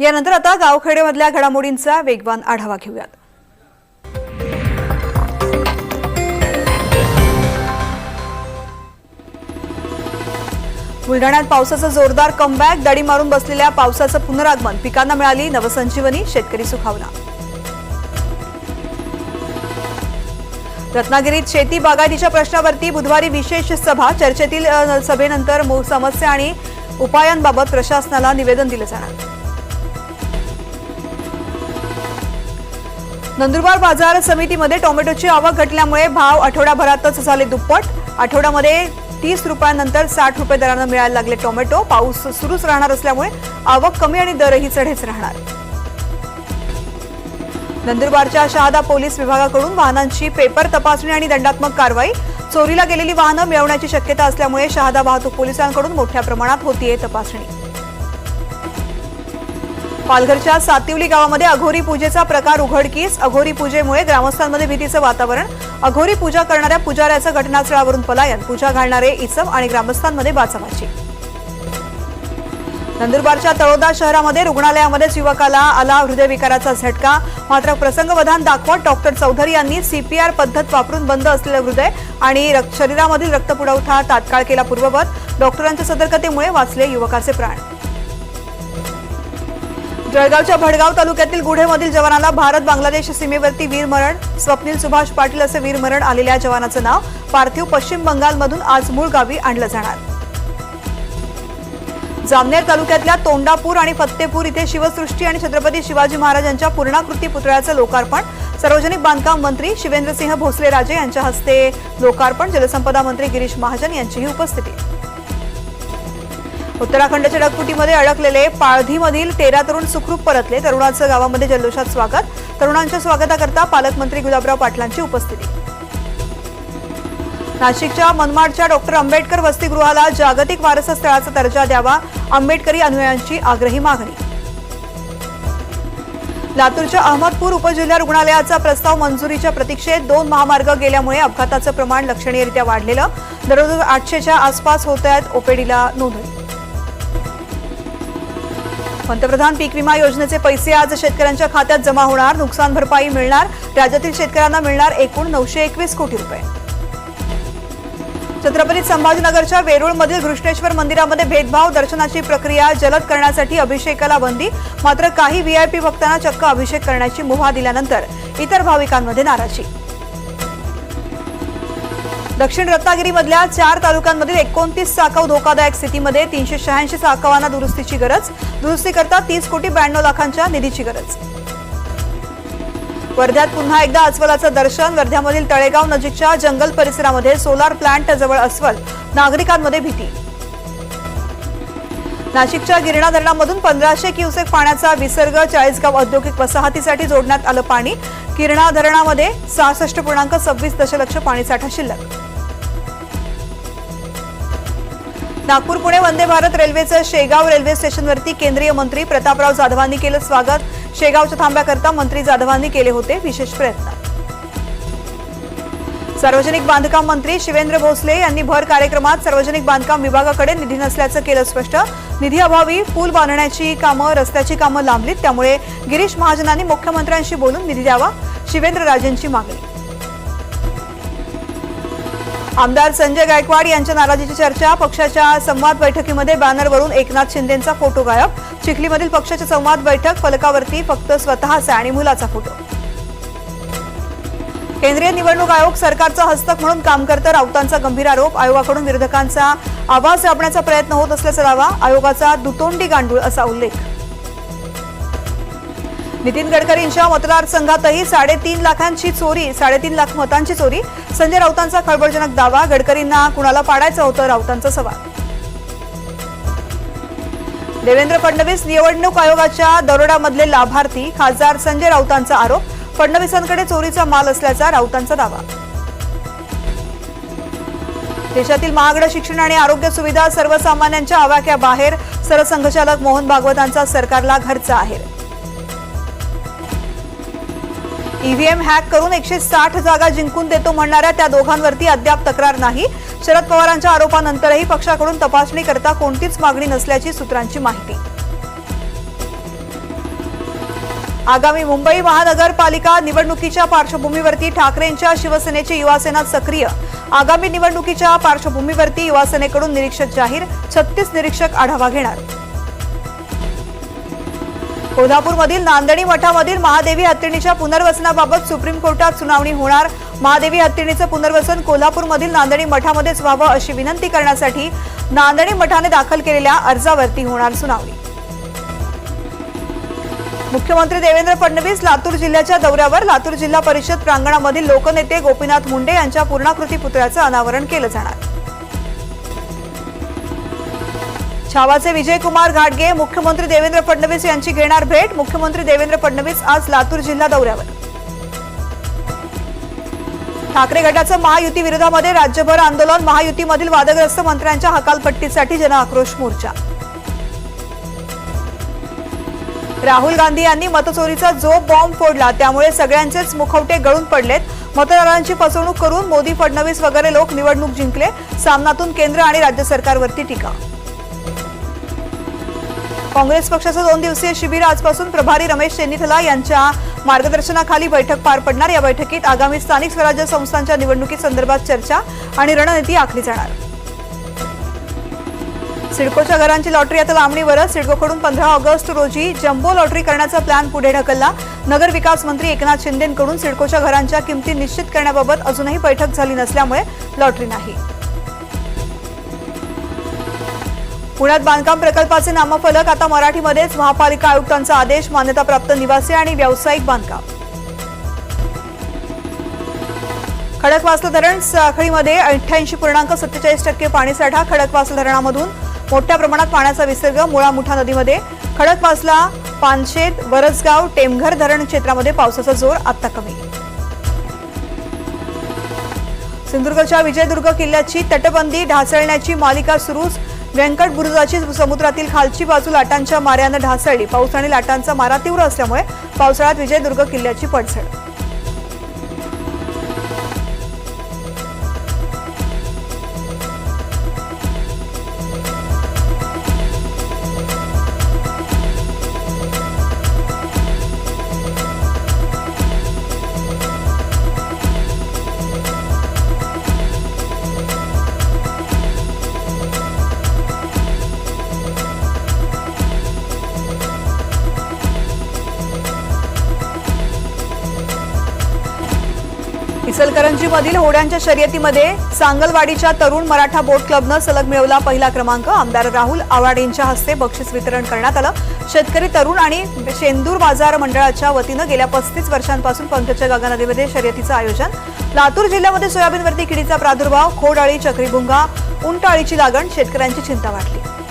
यानंतर आता गावखेडेमधल्या घडामोडींचा वेगवान आढावा घेऊयात. बुलढाण्यात पावसाचं जोरदार कमबॅक दडी मारून बसलेल्या पावसाचं पुनरागमन पिकांना मिळाली नवसंजीवनी शेतकरी सुखावला रत्नागिरीत शेती बागायतीच्या प्रश्नावरती बुधवारी विशेष सभा चर्चेतील सभेनंतर समस्या आणि उपायांबाबत प्रशासनाला निवेदन दिलं जाणार. नंदुरबार बाजार समितीमध्ये टोमॅटोची आवक घटल्यामुळे भाव आठवडाभरातच झाले दुप्पट. आठवड्यामध्ये तीस रुपयानंतर साठ रुपये दरानं मिळायला लागले टोमॅटो. पाऊस सुरूच राहणार असल्यामुळे आवक कमी आणि दरही चढेच राहणार. नंदुरबारच्या शहादा पोलीस विभागाकडून वाहनांची पेपर तपासणी आणि दंडात्मक कारवाई. चोरीला गेलेली वाहनं मिळवण्याची शक्यता असल्यामुळे शहादा वाहतूक पोलिसांकडून मोठ्या प्रमाणात होतीये तपासणी. पालघरच्या सातिवली गावामध्ये अघोरी पूजेचा प्रकार उघडकीस. अघोरी पूजेमुळे ग्रामस्थांमध्ये भीतीचं वातावरण. अघोरी पूजा करणाऱ्या पुजाऱ्याचं घटनास्थळावरून पलायन. पूजा घालणारे इसम आणि ग्रामस्थांमध्ये बाचाबाची. नंदुरबारच्या तळोदा शहरामध्ये रुग्णालयामध्येच युवकाला आला हृदयविकाराचा झटका. मात्र प्रसंगवधान दाखवत डॉक्टर चौधरी यांनी सीपीआर पद्धत वापरून बंद असलेलं हृदय आणि रक्त- शरीरामधील रक्तपुरवठा तात्काळ केला पूर्ववत. डॉक्टरांच्या सतर्कतेमुळे वाचले युवकाचे प्राण. जळगावच्या भडगाव तालुक्यातील गुढेमधील जवानाला भारत बांगलादेश सीमेवरती वीरमरण स्वप्नील सुभाष पाटील असे वीरमरण आलेल्या जवानाचं नाव पार्थिव पश्चिम बंगालमधून आज मूळ गावी आणलं जाणार. जामनेर तालुक्यातल्या तोंडापूर आणि फत्तेपूर इथे शिवसृष्टी आणि छत्रपती शिवाजी महाराजांच्या पूर्णाकृती पुतळ्याचं लोकार्पण सार्वजनिक बांधकाम मंत्री शिवेंद्रसिंह भोसले राजे यांच्या हस्ते लोकार्पण जलसंपदा मंत्री गिरीश महाजन यांचीही उपस्थिती. उत्तराखंडच्या ढगफुटीमध्ये अडकलेले पाळधीमधील तेरा तरुण सुखरूप परतले. तरुणाचं गावामध्ये जल्लोषात स्वागत. तरुणांच्या स्वागताकरता पालकमंत्री गुलाबराव पाटलांची उपस्थिती. नाशिकच्या मनमाडच्या डॉक्टर आंबेडकर वसतिगृहाला जागतिक वारसा स्थळाचा दर्जा द्यावा आंबेडकरी अनुयायांची आग्रही मागणी. लातूरच्या अहमदपूर उपजिल्हा रुग्णालयाचा प्रस्ताव मंजुरीच्या प्रतीक्षेत दोन महामार्ग गेल्यामुळे अपघाताचं प्रमाण लक्षणीयरित्या वाढलेलं. दररोज आठशेच्या आसपास होत आहेत ओपीडीला नोंदणी. पंतप्रधान पीक विमा योजनेचे पैसे आज शेतकऱ्यांच्या खात्यात जमा होणार. नुकसान भरपाई मिळणार. राज्यातील शेतकऱ्यांना मिळणार एकूण नऊशे एकवीस कोटी रुपये. छत्रपती संभाजीनगरच्या वेरूळमधील घृष्णेश्वर मंदिरामध्ये भेदभाव दर्शनाची प्रक्रिया जलद करण्यासाठी अभिषेकाला बंदी. मात्र काही व्हीआयपी भक्तांना चक्क अभिषेक करण्याची मुभा दिल्यानंतर इतर भाविकांमध्ये नाराजी. दक्षिण रत्नागिरीमधल्या चार तालुक्यांमधील एकोणतीस चाकाव धोकादायक स्थितीमध्ये तीनशे शहाऐंशी चाकावांना दुरुस्तीची गरज. दुरुस्तीकरता तीस कोटी ब्याण्णव लाखांच्या निधीची गरज. वर्ध्यात पुन्हा एकदा अस्वलाचं दर्शन. वर्ध्यामधील तळेगाव नजीकच्या जंगल परिसरामध्ये सोलार प्लांट जवळ अस्वल. नागरिकांमध्ये भीती. नाशिकच्या गिरणा धरणामधून पंधराशे क्युसेक पाण्याचा विसर्ग चाळीसगाव औद्योगिक वसाहतीसाठी जोडण्यात आलं पाणी. किरणा धरणामध्ये सहासष्ट पूर्णांक सव्वीस दशलक्ष पाणीसाठा शिल्लक. नागपूर पुणे वंदे भारत रेल्वेचं शेगाव रेल्वे स्टेशनवरती केंद्रीय मंत्री प्रतापराव जाधवांनी केलं स्वागत. शेगावच्या थांब्याकरता मंत्री जाधवांनी केले होते विशेष प्रयत्न. सार्वजनिक बांधकाम मंत्री शिवेंद्र भोसले यांनी भर कार्यक्रमात सार्वजनिक बांधकाम विभागाकडे निधी नसल्याचं केलं स्पष्ट. निधीअभावी पूल बांधण्याची कामं रस्त्याची कामं लांबलीत त्यामुळे गिरीश महाजनांनी मुख्यमंत्र्यांशी बोलून निधी द्यावा शिवेंद्र राजेंची मागणी. आमदार संजय गायकवाड यांच्या नाराजीची चर्चा पक्षाच्या संवाद बैठकीमध्ये बॅनरवरून एकनाथ शिंदेचा फोटो गायब. चिखलीमधील पक्षाची संवाद बैठक फलकावरती फक्त स्वतःचा आणि मुलाचा फोटो. केंद्रीय निवडणूक आयोग सरकारचा हस्तक म्हणून काम करतं राऊतांचा गंभीर आरोप. आयोगाकडून विरोधकांचा आवाज दाबण्याचा प्रयत्न होत असल्याचा दावा. आयोगाचा दुतोंडी गांडूळ असा उल्लेख. नितीन गडकरींच्या मतदारसंघातही साडेतीन लाखांची चोरी साडेतीन लाख मतांची चोरी. संजय राऊतांचा खळबळजनक दावा गडकरींना कुणाला पाडायचं होतं राऊतांचा सवाल. देवेंद्र फडणवीस निवडणूक आयोगाच्या दरोडामधले लाभार्थी खासदार संजय राऊतांचा आरोप. फडणवीसांकडे चोरीचा माल असल्याचा राऊतांचा दावा. देशातील महागडं शिक्षण आणि आरोग्य सुविधा सर्वसामान्यांच्या आवाक्याबाहेर सरसंघचालक मोहन भागवतांचा सरकारला घरचा आहेर. ईव्हीएम हॅक करून एकशे साठ जागा जिंकून देतो म्हणणाऱ्या त्या दोघांवरती अद्याप तक्रार नाही. शरद पवारांच्या आरोपानंतरही पक्षाकडून तपासणी करता कोणतीच मागणी नसल्याची सूत्रांची माहिती. आगामी मुंबई महानगरपालिका निवडणुकीच्या पार्श्वभूमीवरती ठाकरेंच्या शिवसेनेची युवासेना सक्रिय. आगामी निवडणुकीच्या पार्श्वभूमीवरती युवासेनेकडून निरीक्षक जाहीर छत्तीस निरीक्षक आढावा घेणार. कोल्हापूरमधील नांदणी मठामधील महादेवी हत्तीणीच्या पुनर्वसनाबाबत सुप्रीम कोर्टात सुनावणी होणार. महादेवी हत्तीणीचं पुनर्वसन कोल्हापूरमधील नांदणी मठामध्येच व्हावं अशी विनंती करण्यासाठी नांदणी मठाने दाखल केलेल्या अर्जावरती होणार सुनावणी. मुख्यमंत्री देवेंद्र फडणवीस लातूर जिल्ह्याच्या दौऱ्यावर लातूर जिल्हा परिषद प्रांगणामधील लोकनेते गोपीनाथ मुंडे यांच्या पूर्णाकृती पुतळ्याचं अनावरण केलं जाणार. छावाचे विजयकुमार घाटगे मुख्यमंत्री देवेंद्र फडणवीस यांची घेणार भेट. मुख्यमंत्री देवेंद्र फडणवीस आज लातूर जिल्हा दौऱ्यावर. ठाकरे गटाचं महायुती विरोधामध्ये राज्यभर आंदोलन. महायुतीमधील वादग्रस्त मंत्र्यांच्या हकालपट्टीसाठी जनआक्रोश मोर्चा. राहुल गांधी यांनी मतचोरीचा जो बॉम्ब फोडला. त्यामुळे सगळ्यांचेच मुखवटे गळून पडलेत. मतदारांची फसवणूक करून मोदी फडणवीस वगैरे लोक निवडणूक जिंकले. सामनातून केंद्र आणि राज्य सरकारवरती टीका. काँग्रेस पक्षाचं दोन दिवसीय शिबिर आजपासून प्रभारी रमेश चेन्नीथला यांच्या मार्गदर्शनाखाली बैठक पार पडणार. या बैठकीत आगामी स्थानिक स्वराज्य संस्थांच्या निवडणुकीसंदर्भात चर्चा आणि रणनीती आखली जाणार. सिडकोच्या घरांची लॉटरी आता लांबणीवरच. सिडकोकडून पंधरा ऑगस्ट रोजी जम्बो लॉटरी करण्याचा प्लॅन पुढे ढकलला. नगर विकास मंत्री एकनाथ शिंदेकडून सिडकोच्या घरांच्या किमती निश्चित करण्याबाबत अजूनही बैठक झाली नसल्यामुळे लॉटरी नाही. पुण्यात बांधकाम प्रकल्पाचे नामफलक आता मराठीमध्येच महापालिका आयुक्तांचा आदेश मान्यताप्राप्त निवासी आणि व्यावसायिक बांधकाम. खडकवासला धरण साखळीमध्ये अठ्ठ्याऐंशी पूर्णांक सत्तेचाळीस टक्के पाणीसाठा खडकवासला धरणामधून मोठ्या प्रमाणात पाण्याचा विसर्ग मुळा मुठा नदीमध्ये खडकवासला पानशेत वरसगाव टेमघर धरण क्षेत्रामध्ये पावसाचा जोर आता कमी. सिंधुदुर्गच्या विजयदुर्ग किल्ल्याची तटबंदी ढासळण्याची मालिका सुरूच. व्यंकट बुरुजाची समुद्रातील खालची बाजू लाटांच्या माऱ्यानं ढासळली. पाऊस आणि लाटांचा मारा तीव्र असल्यामुळे पावसाळ्यात विजयदुर्ग किल्ल्याची पडझड इचलकरंजीमधील होड्यांच्या शर्यतीमध्ये सांगलवाडीच्या तरुण मराठा बोट क्लबनं सलग मिळवला पहिला क्रमांक. आमदार राहुल आवाडेंच्या हस्ते बक्षीस वितरण करण्यात आलं. शेतकरी तरुण आणि शेंदूर बाजार मंडळाच्या वतीनं गेल्या पस्तीस वर्षांपासून पंकचगंगा नदीमध्ये शर्यतीचं आयोजन. लातूर जिल्ह्यामध्ये सोयाबीनवरती किडीचा प्रादुर्भाव खोडाळी चक्रीभुंगा उंटाळीची लागण शेतकऱ्यांची चिंता वाटली.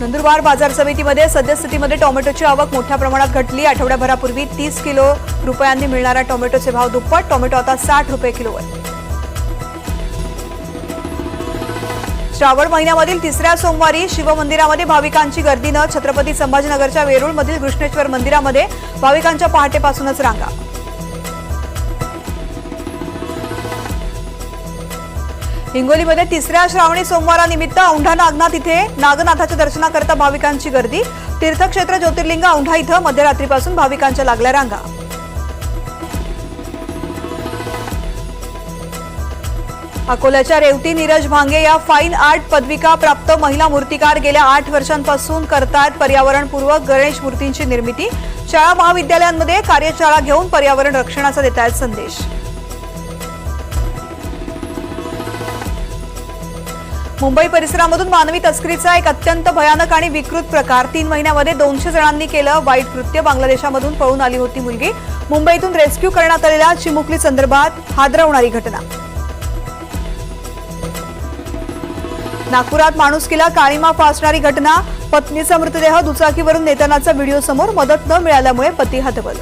नंदुरबार बाजार समितीमध्ये सद्यस्थितीमध्ये टोमॅटोची आवक मोठ्या प्रमाणात घटली. आठवड्याभरापूर्वी तीस किलो रुपयांनी मिळणाऱ्या टोमॅटोचे भाव दुप्पट टोमॅटो आता साठ रुपये किलोवर. श्रावण महिन्यामधील तिसऱ्या सोमवारी शिवमंदिरामध्ये भाविकांची गर्दीनं छत्रपती संभाजीनगरच्या वेरूळमधील कृष्णेश्वर मंदिरामध्ये भाविकांच्या पहाटेपासूनच रांगा. हिंगोलीमध्ये तिसऱ्या श्रावणी सोमवारानिमित्त औंढा नागनाथ इथे नागनाथाच्या दर्शनाकरता भाविकांची गर्दी. तीर्थक्षेत्र ज्योतिर्लिंग औंढा इथं मध्यरात्रीपासून भाविकांच्या लागल्या रांगा. अकोल्याच्या रेवटी नीरज भांगे या फाईन आर्ट पदविका प्राप्त महिला मूर्तिकार गेल्या आठ वर्षांपासून करतायत पर्यावरणपूर्वक गणेश मूर्तींची निर्मिती. शाळा महाविद्यालयांमध्ये कार्यशाळा घेऊन पर्यावरण रक्षणाचा देत आहेत संदेश. मुंबई परिसरामधून मानवी तस्करीचा एक अत्यंत भयानक आणि विकृत प्रकार. तीन महिन्यामध्ये दोनशे जणांनी केलं वाईट कृत्य. बांगलादेशामधून पळून आली होती मुलगी. मुंबईतून रेस्क्यू करण्यात आलेल्या चिमुकली संदर्भात हादरवणारी घटना. नागपुरात माणुसकीला काळीमा फासणारी घटना. पत्नीचा मृतदेह दुचाकीवरून नेतानाचा व्हिडिओ समोर मदत न मिळाल्यामुळे पती हतबल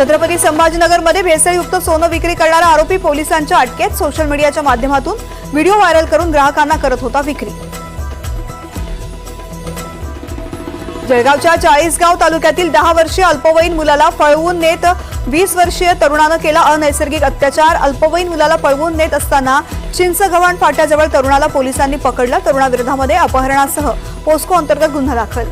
छत्रपती संभाजीनगरमध्ये भेसळयुक्त सोनं विक्री करणारा आरोपी पोलिसांच्या अटकेत सोशल मीडियाच्या माध्यमातून व्हिडिओ व्हायरल करून ग्राहकांना करत होता विक्री. जळगावच्या चाळीसगाव तालुक्यातील दहा वर्षीय अल्पवयीन मुलाला पळवून नेत वीस वर्षीय तरुणानं केला अनैसर्गिक अत्याचार. अल्पवयीन मुलाला पळवून नेत असताना चिंचगव्हाण फाट्याजवळ तरुणाला पोलिसांनी पकडलं. तरुणाविरोधामध्ये अपहरणासह पोस्को अंतर्गत गुन्हा दाखल.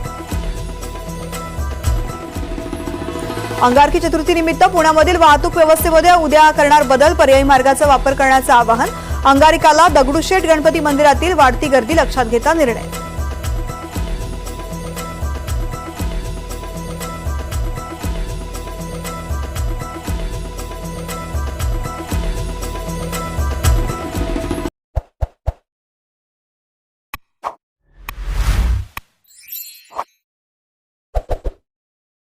अंगारकी चतुर्थी निमित्त पुण्यामधील वाहतूक व्यवस्थेमध्ये उद्या करणार बदल पर्यायी मार्गाचा वापर करण्याचं आवाहन. अंगारिकाला दगडूशेठ गणपती मंदिरातील वाढती गर्दी लक्षात घेता निर्णय.